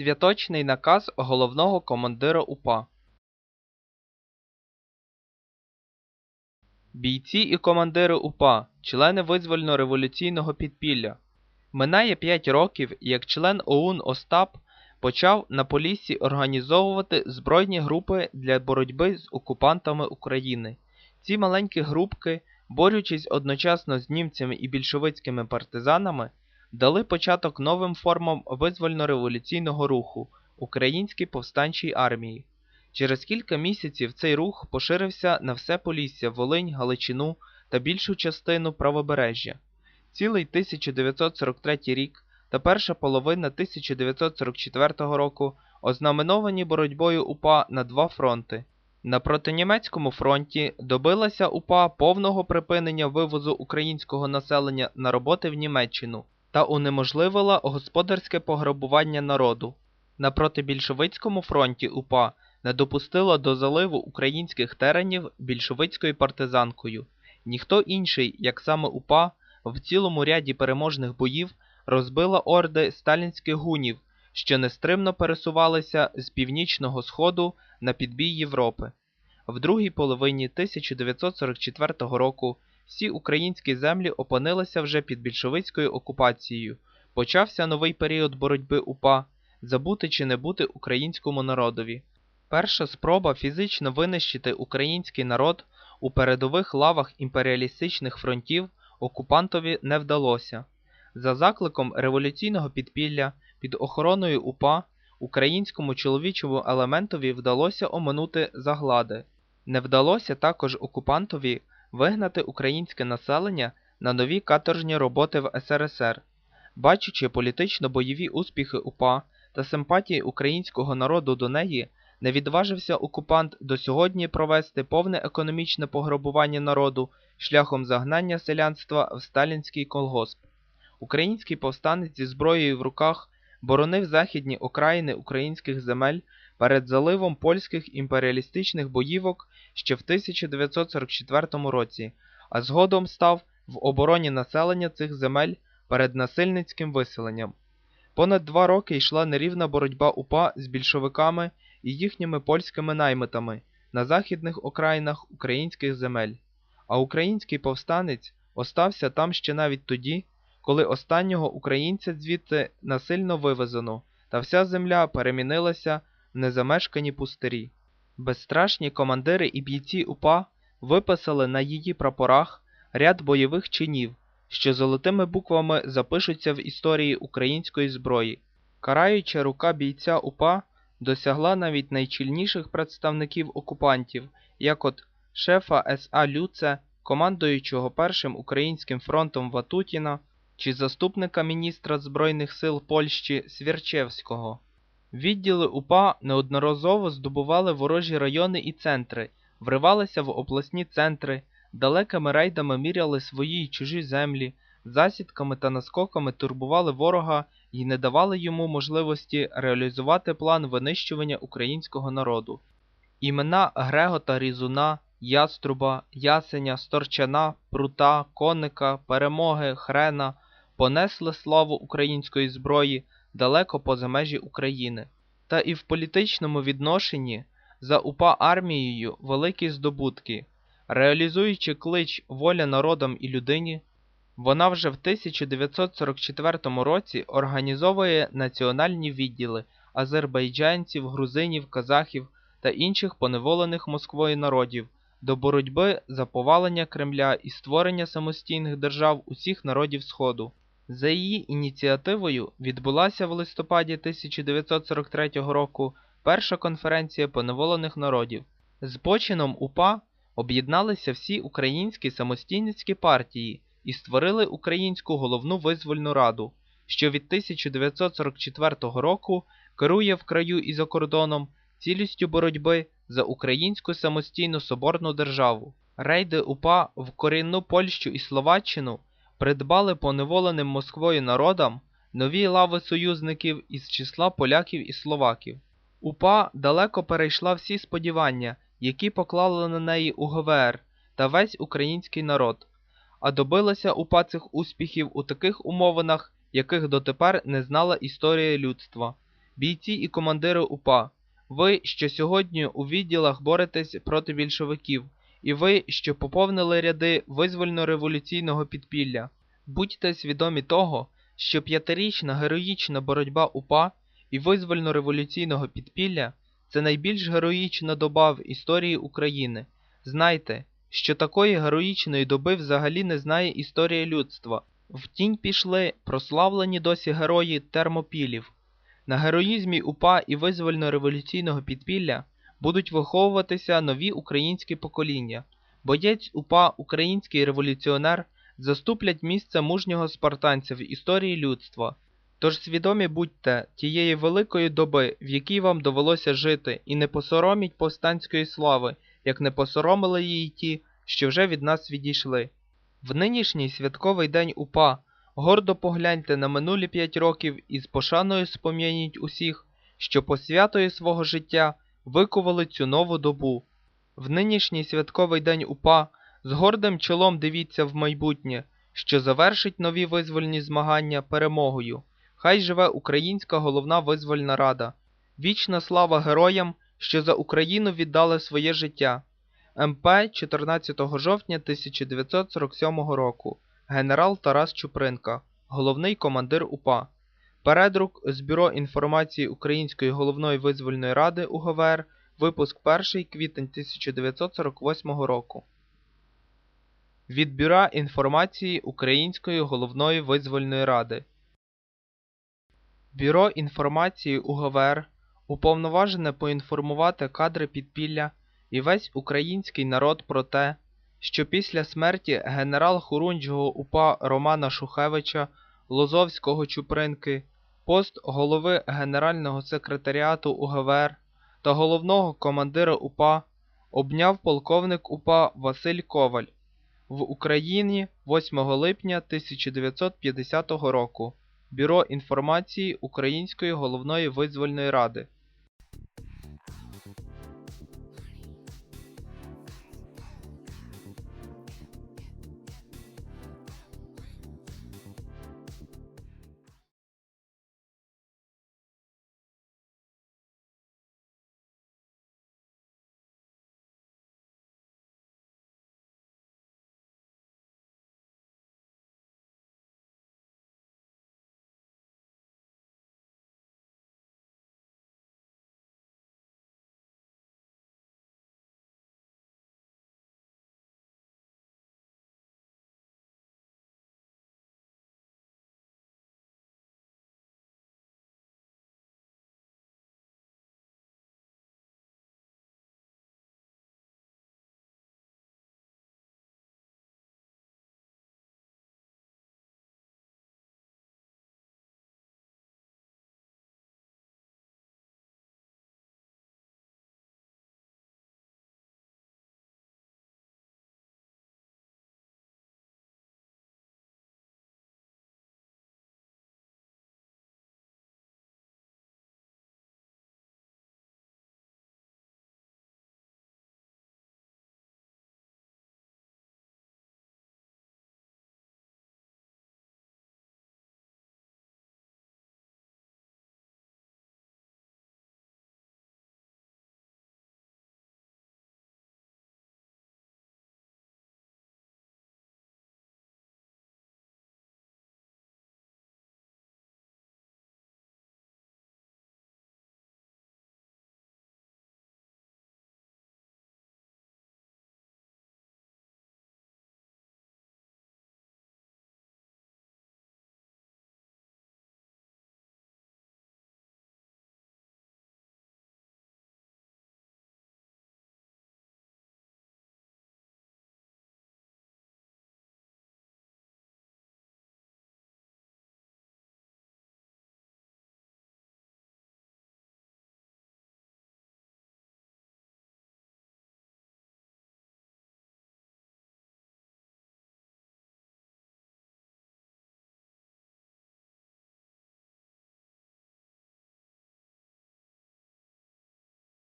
Святочний наказ головного командира УПА Бійці і командири УПА, члени визвольно-революційного підпілля. Минає 5 років, як член ОУН Остап почав на Поліссі організовувати збройні групи для боротьби з окупантами України. Ці маленькі групки, борючись одночасно з німцями і більшовицькими партизанами, дали початок новим формам визвольно-революційного руху Українській повстанчій армії. Через кілька місяців цей рух поширився на все Полісся, Волинь, Галичину та більшу частину правобережжя. Цілий 1943 рік та перша половина 1944 року ознаменовані боротьбою УПА на два фронти. На протинімецькому фронті добилася УПА повного припинення вивозу українського населення на роботи в Німеччину та унеможливила господарське пограбування народу. На протибільшовицькому фронті УПА не допустила до заливу українських теренів більшовицькою партизанкою. Ніхто інший, як саме УПА, в цілому ряді переможних боїв розбила орди сталінських гунів, що нестримно пересувалися з північного сходу на підбій Європи. В другій половині 1944 року всі українські землі опинилися вже під більшовицькою окупацією. Почався новий період боротьби УПА забути чи не бути українському народові. Перша спроба фізично винищити український народ у передових лавах імперіалістичних фронтів окупантові не вдалося. За закликом революційного підпілля під охороною УПА українському чоловічому елементові вдалося оминути заглади. Не вдалося також окупантові вигнати українське населення на нові каторжні роботи в СРСР. Бачачи політично бойові успіхи УПА та симпатії українського народу до неї, не відважився окупант до сьогодні провести повне економічне пограбування народу шляхом загнання селянства в сталінський колгосп. Український повстанець зі зброєю в руках боронив західні окраїни українських земель перед заливом польських імперіалістичних боївок ще в 1944 році, а згодом став в обороні населення цих земель перед насильницьким виселенням. Понад два роки йшла нерівна боротьба УПА з більшовиками і їхніми польськими наймитами на західних окраїнах українських земель, а український повстанець остався там ще навіть тоді, коли останнього українця звідти насильно вивезено, та вся земля перемінилася незамешкані пустирі. Безстрашні командири і бійці УПА виписали на її прапорах ряд бойових чинів, що золотими буквами запишуться в історії української зброї. Караюча рука бійця УПА досягла навіть найчільніших представників окупантів, як от шефа СА Люце, командуючого Першим українським фронтом Ватутіна чи заступника міністра Збройних сил Польщі Свірчевського. Відділи УПА неодноразово здобували ворожі райони і центри, вривалися в обласні центри, далекими рейдами міряли свої й чужі землі, засідками та наскоками турбували ворога і не давали йому можливості реалізувати план винищування українського народу. Імена Грегота Різуна, Яструба, Ясеня, Сторчана, Прута, Коника, Перемоги, Хрена понесли славу української зброї далеко поза межі України. Та і в політичному відношенні за УПА армією великі здобутки, реалізуючи клич воля народам і людині, вона вже в 1944 році організовує національні відділи азербайджанців, грузинів, казахів та інших поневолених Москвою народів до боротьби за повалення Кремля і створення самостійних держав усіх народів Сходу. За її ініціативою відбулася в листопаді 1943 року перша конференція поневолених народів. З почином УПА об'єдналися всі українські самостійницькі партії і створили Українську головну визвольну раду, що від 1944 року керує в краю і за кордоном цілістю боротьби за українську самостійну соборну державу. Рейди УПА в корінну Польщу і Словаччину придбали поневоленим Москвою народам нові лави союзників із числа поляків і словаків. УПА далеко перейшла всі сподівання, які поклали на неї УГВР та весь український народ, а добилася УПА цих успіхів у таких умовинах, яких дотепер не знала історія людства. бійці і командири УПА, ви, що сьогодні у відділах боретесь проти більшовиків, і ви, що поповнили ряди визвольно-революційного підпілля, будьте свідомі того, що п'ятирічна героїчна боротьба УПА і визвольно-революційного підпілля це найбільш героїчна доба в історії України. Знайте, що такої героїчної доби взагалі не знає історія людства. В тінь пішли прославлені досі герої термопілів. На героїзмі УПА і визвольно-революційного підпілля будуть виховуватися нові українські покоління. Боєць УПА, український революціонер, заступлять місце мужнього спартанця в історії людства. Тож свідомі будьте тієї великої доби, в якій вам довелося жити, і не посороміть повстанської слави, як не посоромили її ті, що вже від нас відійшли. В нинішній святковий день УПА гордо погляньте на минулі п'ять років і з пошаною спом'яніть усіх, що посвятою свого життя викували цю нову добу. В нинішній святковий день УПА з гордим чолом дивіться в майбутнє, що завершить нові визвольні змагання перемогою. Хай живе Українська головна визвольна рада. Вічна слава героям, що за Україну віддали своє життя. МП 14 жовтня 1947 року. Генерал Тарас Чупринка, головний командир УПА. Передрук з Бюро інформації Української головної визвольної ради УГВР, випуск 1 квітень 1948 року. Від Бюро інформації Української головної визвольної ради. Бюро інформації УГВР уповноважене поінформувати кадри підпілля і весь український народ про те, що після смерті генерал-хорунжого УПА Романа Шухевича Лозовського Чупринки, пост голови Генерального секретаріату УГВР та головного командира УПА обняв полковник УПА Василь Коваль в Україні 8 липня 1950 року. Бюро інформації Української головної визвольної ради